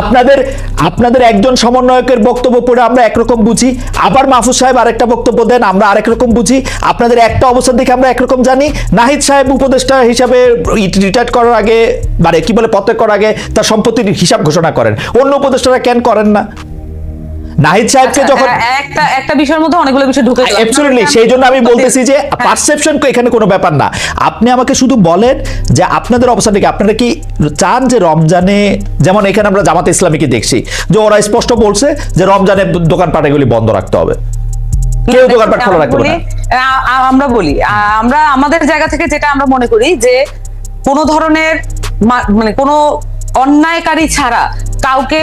আপনাদের আপনাদের একজন সমন্বয়কের বক্তব্য পড়ে আমরা একরকম বুঝি। আবার মাহফুজ সাহেব আরেকটা বক্তব্য দেন, আমরা আরেক রকম বুঝি। আপনাদের একটা অবস্থান দেখে আমরা একরকম জানি। নাহিদ সাহেব উপদেষ্টা হিসাবে রিটায়ার করার আগে মানে কি বলে পত্র করার আগে তার সম্পত্তির হিসাব ঘোষণা করেন। অন্য উপদেষ্টারা কেন করেন না? নাহিদ সাহেবকে যখন আচ্ছা, একটা একটা বিষয়ের মধ্যে অনেকগুলো বিষয় ঢুকে গেল। অ্যাবসলিউটলি সেই জন্য আমি বলতেছি যে হ্যাঁ। পারসেপশন এখানে কোনো ব্যাপার না আপনি আমাকে শুধু বলেন যে আপনাদের কি আপনারা কি চান যে রমজানে যেমন এখানে আমরা জামাতে ইসলামীকে দেখছি যে ওরা স্পষ্ট বলছে যে রমজানে দোকানপাট এগুলি বন্ধ রাখতে হবে কেউ দোকানপাট খোলা আমরা রাখতে আমরা বলি আমরা আমাদের জায়গা থেকে যেটা আমরা মনে করি যে কোনো ধরনের মানে কোনো অন্যায়কারী ছাড়া কাউকে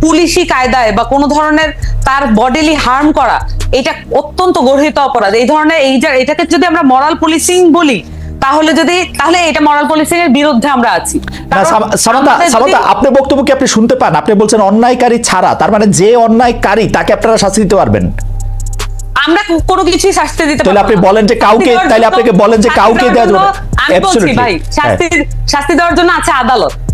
পুলিশি কায়দায় বা কোনো ধরনের তার বডিলি হার্ম করা এটা অত্যন্ত গর্হিত অপরাধ। এই ধরনের এই যে এটাকে যদি আমরা মরাল পুলিশিং বলি তাহলে যদি তাহলে এটা মরাল পুলিশিং এর বিরুদ্ধে আমরা আছি। না কারণ সাম- সামান্তা আমাদের যদি- সামান্তা আপনার বক্তব্য কি আপনি শুনতে পান? আপনি বলছেন অন্যায়কারী ছাড়া তার মানে যে অন্যায়কারী তাকে আপনারা শাস্তি দিতে পারবেন? আমরা কোনো কিছুই শাস্তি দিতে তাহলে আপনি বলেন যে কাউকে- তাহলে আপনাকে বলেন যে কাউকে দেওয়া যাবে। শাস্তি শাস্তি দেওয়ার জন্য আছে আদালত.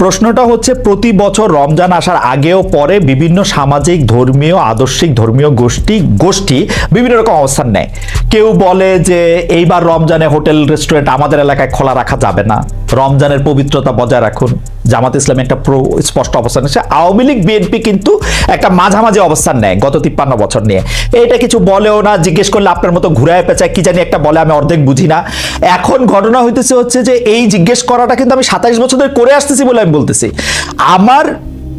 প্রশ্নটা হচ্ছে, প্রতি বছর রমজান আসার আগেও পরে বিভিন্ন সামাজিক, ধর্মীয়, আদর্শিক, ধর্মীয় গোষ্ঠী গোষ্ঠী বিভিন্ন রকম অবস্থান নেয়। কেউ বলে যে, এইবার রমজানে হোটেল, রেস্টুরেন্ট আমাদের এলাকায় খোলা রাখা যাবে না। রমজানের পবিত্রতা বজায় রাখুন। জামাত ইসলামী একটা প্রো স্পষ্ট অবস্থান আছে আওয়ামী লীগ, বিএনপি কিন্তু একটা মাঝামাঝি অবস্থান নেয় গত তিপ্পান্ন বছর নিয়ে। এটা কিছু বলেও না, জিজ্ঞেস করলে আপনার মতো ঘুরায় পেঁচায়, কি জানি একটা বলে, আমি অর্ধেক বুঝি না। এখন ঘটনা হইতেছে হচ্ছে যে, এই জিজ্ঞেস করাটা কিন্তু আমি সাতাইশ বছর ধরে করে আসতেছি বলে আমি বলতেছি। আমার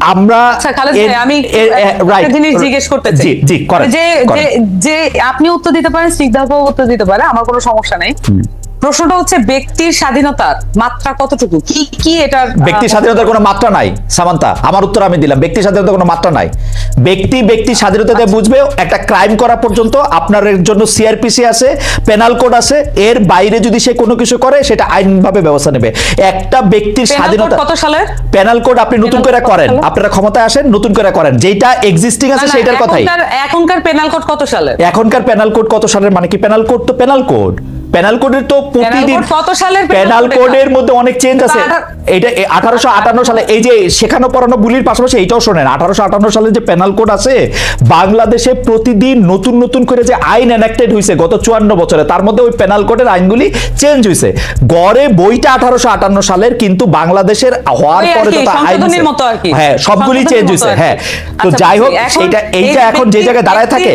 আমরা আচ্ছা আমি একটা জিনিস জিজ্ঞেস করতে চাই। যে যে আপনি উত্তর দিতে পারেন স্নিগ্ধ উত্তর দিতে পারে আমার কোনো সমস্যা নেই। প্রশ্নটা হচ্ছে ব্যক্তির স্বাধীনতার মাত্রা কতটুকু? কি কি এটার আহ, ব্যক্তি স্বাধীনতার কোনো মাত্রা নাই সামান্তা। আমার উত্তর আমি দিলাম ব্যক্তি স্বাধীনতার কোনো মাত্রা নাই। ব্যক্তি ব্যক্তি স্বাধীনতাতে বুঝবে একটা ক্রাইম করা পর্যন্ত আপনার জন্য সিআরপিসি আছে পেনাল কোড আছে এর বাইরে যদি সে কোনো কিছু করে সেটা আইনভাবে ব্যবস্থা নেবে। একটা ব্যক্তির স্বাধীনতা কত সালে পেনাল কোড আপনি নতুন করে করেন আপনারা ক্ষমতায় আসেন নতুন করে করেন। যেটা এক্সিস্টিং আছে সেটার কথাই। এখনকার এখনকার পেনাল কোড কত সালে এখনকার পেনাল কোড কত সালের? মানে কি পেনাল কোড? তো পেনাল কোড। প্যানাল কোডের তো প্রতিদিন কত সালের code কোডের মধ্যে অনেক চেঞ্জ আছে। এটা আঠারোশো আটান্ন সালে এই যে শেখানো পড়ানো বুলির পাশাপাশি এটাও শোনেন আঠারোশো আটান্ন সালে যে প্যানাল কোড আছে বাংলাদেশে প্রতিদিন নতুন নতুন করে যে আইন এনাক্টেড হয়েছে গত চুয়ান্ন বছরে তার মধ্যে ওই প্যানাল কোডের আইনগুলি চেঞ্জ হয়েছে গড়ে বইটা আঠারোশো আটান্ন সালের কিন্তু বাংলাদেশের হওয়ার পরে তো আইন। হ্যাঁ সবগুলি চেঞ্জ হয়েছে হ্যাঁ তো আচ্ছা, যাই হোক। এখন এইটা এখন যে জায়গায় দাঁড়ায় থাকে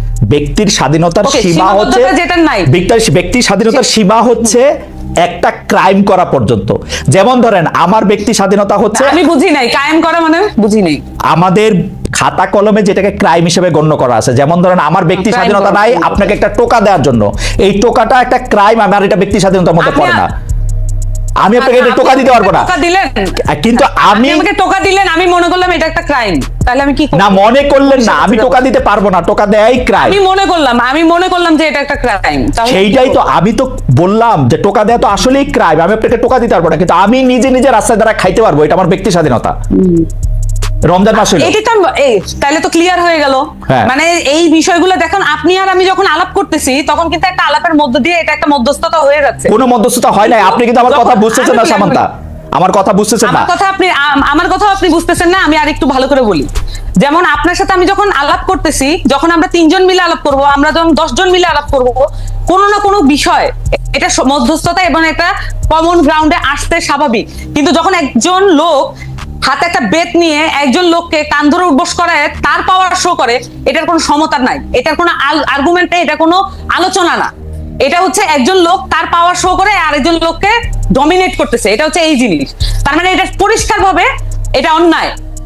ব্যক্তির স্বাধীনতার সীমা হচ্ছে। ব্যক্তির ব্যক্তি স্বাধীনতার সীমা হচ্ছে একটা ক্রাইম করা পর্যন্ত। যেমন ধরেন আমার ব্যক্তি স্বাধীনতা হচ্ছে আমি বুঝি নাই। কায়েম করা মানে বুঝি নাই। আমাদের খাতা কলমে যেটাকে ক্রাইম হিসেবে গণ্য করা আছে। যেমন ধরেন আমার ব্যক্তি স্বাধীনতা নাই আপনাকে একটা টোকা দেওয়ার জন্য। এই টোকাটা একটা ক্রাইম আমার এটা ব্যক্তি স্বাধীনতার মধ্যে পড়ে না। আমি আপনাকে এটা টোকা দিতে পারব না। টোকা দিলেন? কিন্তু আমি আমাকে টোকা দিলেন আমি মনে করলাম এটা একটা ক্রাইম তাহলে আমি কি করব? না মনে করলেন না আমি টোকা দিতে পারব না টোকা দেয়াই ক্রাইম আমি মনে করলাম আমি মনে করলাম যে এটা একটা ক্রাইম সেইটাই তো আমি তো বললাম যে টোকা দেয়া তো আসলেই ক্রাইম আমি আপনাকে টোকা দিতে পারব না কিন্তু আমি নিজে নিজে রাস্তায় দ্বারা খাইতে পারব এটা আমার ব্যক্তি স্বাধীনতা। রমজান মাস হইল। এটি এই তাহলে তো ক্লিয়ার হয়ে গেল। হ্যাঁ। মানে এই বিষয়গুলো দেখুন আপনি আর আমি যখন আলাপ করতেছি তখন কিন্তু একটা আলাপের মধ্য দিয়ে এটা একটা মধ্যস্থতা হয়ে যাচ্ছে। কোনো মধ্যস্থতা হয় আপনি কিন্তু আমার কথা বুঝতেছেন না সামান্তা। আমার কথা বুঝতেছেন না। কথা আপনি আমার কথা আপনি বুঝতেছেন না আমি আর একটু ভালো করে বলি। যেমন আপনার সাথে আমি যখন আলাপ করতেছি যখন আমরা তিনজন মিলে আলাপ করব আমরা যখন দশজন মিলে আলাপ করব কোনো না কোনো বিষয় এটা মধ্যস্থতা এবং একটা কমন গ্রাউন্ডে আসতে স্বাভাবিক। কিন্তু যখন একজন লোক হাতে একটা বেত নিয়ে একজন লোককে কান ধরে উঠবস করায় তার পাওয়ার শো করে, এটার কোনো সমতা নাই। এটার কোনো আর্গুমেন্ট নেই, এটা কোনো আলোচনা না। এটা হচ্ছে একজন লোক তার পাওয়ার শো করে আরেকজন লোককে ডমিনেট করতেছে। এটা হচ্ছে এই জিনিস। তার মানে এটা পরিষ্কার ভাবে এটা অন্যায়।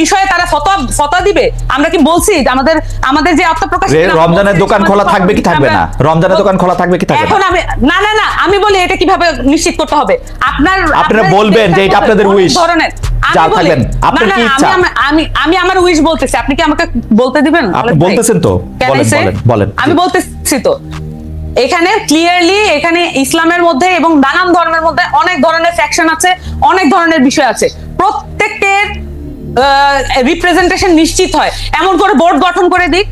বিষয়ে তারা ফতোয়া ফতোয়া দিবে? আমরা কি বলছি? আমাদের আমাদের যে আত্মপ্রকাশ রমজানের দোকান খোলা থাকবে কি থাকবে না? রমজানের দোকান খোলা থাকবে কি থাকবে এখন আমি না না না আমি বলি এটা কীভাবে নিশ্চিত করতে হবে? আপনার আপনারা বলবেন যে এটা আপনাদের ধরনের। আমি আমার উইশ বলতেছি। আপনি কি আমাকে বলতে দিবেন? আপনি বলতেছেন তো? বলেন, বলেন, বলেন। আমি বলতেছি তো। এখানে ক্লিয়ারলি এখানে ইসলামের মধ্যে এবং নানান ধর্মের মধ্যে অনেক ধরনের ফ্যাকশন আছে অনেক ধরনের বিষয় আছে। রিপ্রেজেন্টেশন নিশ্চিত হয়। এমন করে বোর্ড গঠন করে দিক।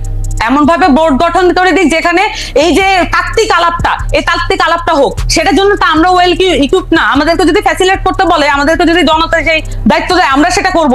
এমন ভাবে বোর্ড গঠন করে দিক যেখানে এই যে তাত্ত্বিক আলাপটা, এই তাত্ত্বিক আলাপটা হোক, সেটার জন্য তো আমরা ওয়েল ইকুইপ না। আমাদেরকে যদি ফ্যাসিলেট করতে বলে, আমাদেরকে যদি জনতা সেই দায়িত্ব দেয়, আমরা সেটা করব।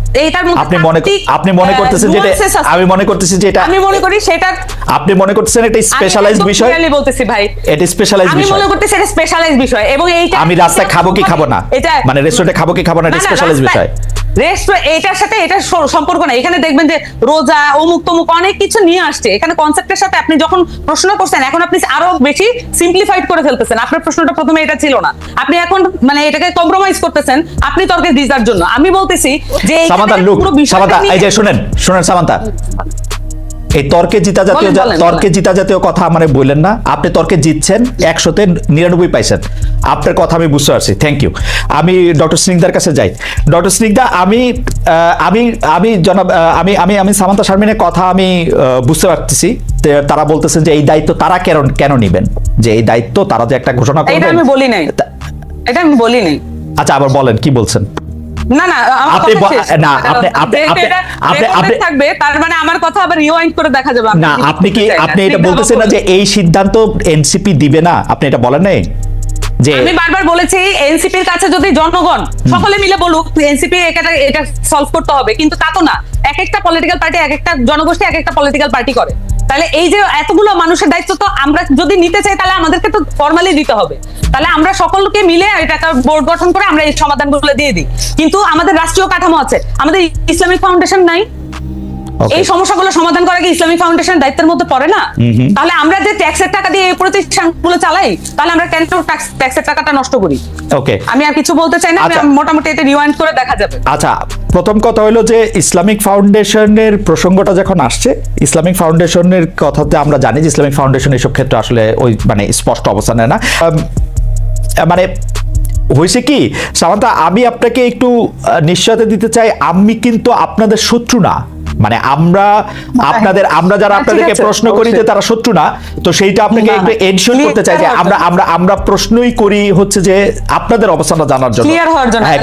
এইটার মধ্যে আপনি মনে আপনি মনে করতেছেন যেটা আমি মনে করতেছি যে এটা আমি মনে করি সেটা আপনি মনে করতেছেন এটা স্পেশালাইজড বিষয়? আমি বলতেছি ভাই। এটা স্পেশালাইজ আমি বিষয়। মনে করতেছি এটা স্পেশালাইজড বিষয়। এবং এইটা আমি রাস্তায় খাব কি খাব না? এটা মানে রেস্টুরেন্টে খাব কি খাব না এটা স্পেশালাইজ বিষয়। রেস্টুরেন্ট এটার সাথে এটা সম্পর্ক না এখানে দেখবেন যে রোজা অমুক তমুক অনেক কিছু নিয়ে আসছে। এখানে কনসেপ্টের সাথে আপনি যখন প্রশ্ন করছেন এখন আপনি আরও বেশি সিম্পলিফাইড করে ফেলতেছেন। আপনার প্রশ্নটা প্রথমে এটা ছিল না। আপনি এখন মানে এটাকে কম্প্রোমাইজ করতেছেন আপনি তর্কে দিজার জন্য। আমি বলতেছি যে সামান্তা লুক সামান্তা এই যে শুনেন শুনেন সামান্তা এই তর্কে জিতা জাতীয় তর্কে জিতা জাতীয় কথা মানে বললেন না। আপনি তর্কে জিতছেন একশোতে নিরানব্বই পাইছেন। আপনার কথা আমি বুঝতে পারছি। থ্যাংক ইউ আমি ডক্টর স্নিগ্ধার কাছে যাই। ডক্টর স্নিগ্ধা আমি আমি আমি জনাব আমি আমি আমি সামান্তা শারমিনের কথা আমি বুঝতে পারতেছি। তারা বলতেছেন যে এই দায়িত্ব তারা কেন কেন নিবেন? যে এই দায়িত্ব তারা যে একটা ঘোষণা এটা করবেন। আমি বলি নাই। এটা আমি বলি নাই। আচ্ছা আবার বলেন কি বলছেন? না না আপনি। না, আপনি- আপনি- আপনি- আপনি- থাকবে তার মানে আমার কথা আবার রিওয়াইন্ড করে দেখা যাবে না আপনি কি। আপনি এটা বলতেছেন না যে এই সিদ্ধান্ত এনসিপি দিবে না? আপনি এটা বলেন নাই? যে আমি বারবার বলেছি এনসিপির কাছে যদি জনগণ সকলে মিলে বলুক এনসিপি এটা এটা সলভ করতে হবে কিন্তু তা তো না। এক একটা পলিটিক্যাল পার্টি এক একটা জনগোষ্ঠী এক একটা পলিটিক্যাল পার্টি করে। তাহলে এই যে এতগুলো মানুষের দায়িত্ব তো আমরা যদি নিতে চাই, তাহলে আমাদেরকে তো ফর্মালি দিতে হবে তাহলে আমরা সকলকে মিলে এটা বোর্ড গঠন করে আমরা এই সমাধানগুলো দিয়ে দিই কিন্তু আমাদের রাষ্ট্রীয় কাঠামো আছে, আমাদের ইসলামিক ফাউন্ডেশন নাই. এই সমস্যাগুলো সমাধান করা কি ইসলামিক ফাউন্ডেশন দায়িত্বের মধ্যে পড়ে না? তাহলে আমরা যে ট্যাক্সের টাকা দিয়ে এই প্রতিষ্ঠানগুলো চালাই তাহলে আমরা কেন ট্যাক্সের টাকাটা নষ্ট করি? ওকে আমি আর কিছু বলতে চাই না আচ্ছা। মোটামুটি এটা রিওয়াইন্ড করে দেখা যাবে। আচ্ছা প্রথম কথা হলো যে ইসলামিক ফাউন্ডেশনের প্রসঙ্গটা যখন আসছে ইসলামিক ফাউন্ডেশনের কথাতে আমরা জানি যে ইসলামিক ফাউন্ডেশন এসব ক্ষেত্রে আসলে ওই মানে স্পষ্ট অবস্থান নেয় না। মানে হয়েছে কি সামান্তা আমি আপনাকে একটু নিশ্চয়তা দিতে চাই আমি কিন্তু আপনাদের শত্রু না। মানে আমরা আপনাদের আমরা যারা হ্যাঁ, আপনাদেরকে প্রশ্ন করি যে তারা শত্রু না তো সেইটা আপনাকে একটু। এনশিওর করতে চাই যে আমরা আমরা আমরা প্রশ্নই করি হচ্ছে যে আপনাদের অবস্থানটা জানার জন্য। হওয়ার?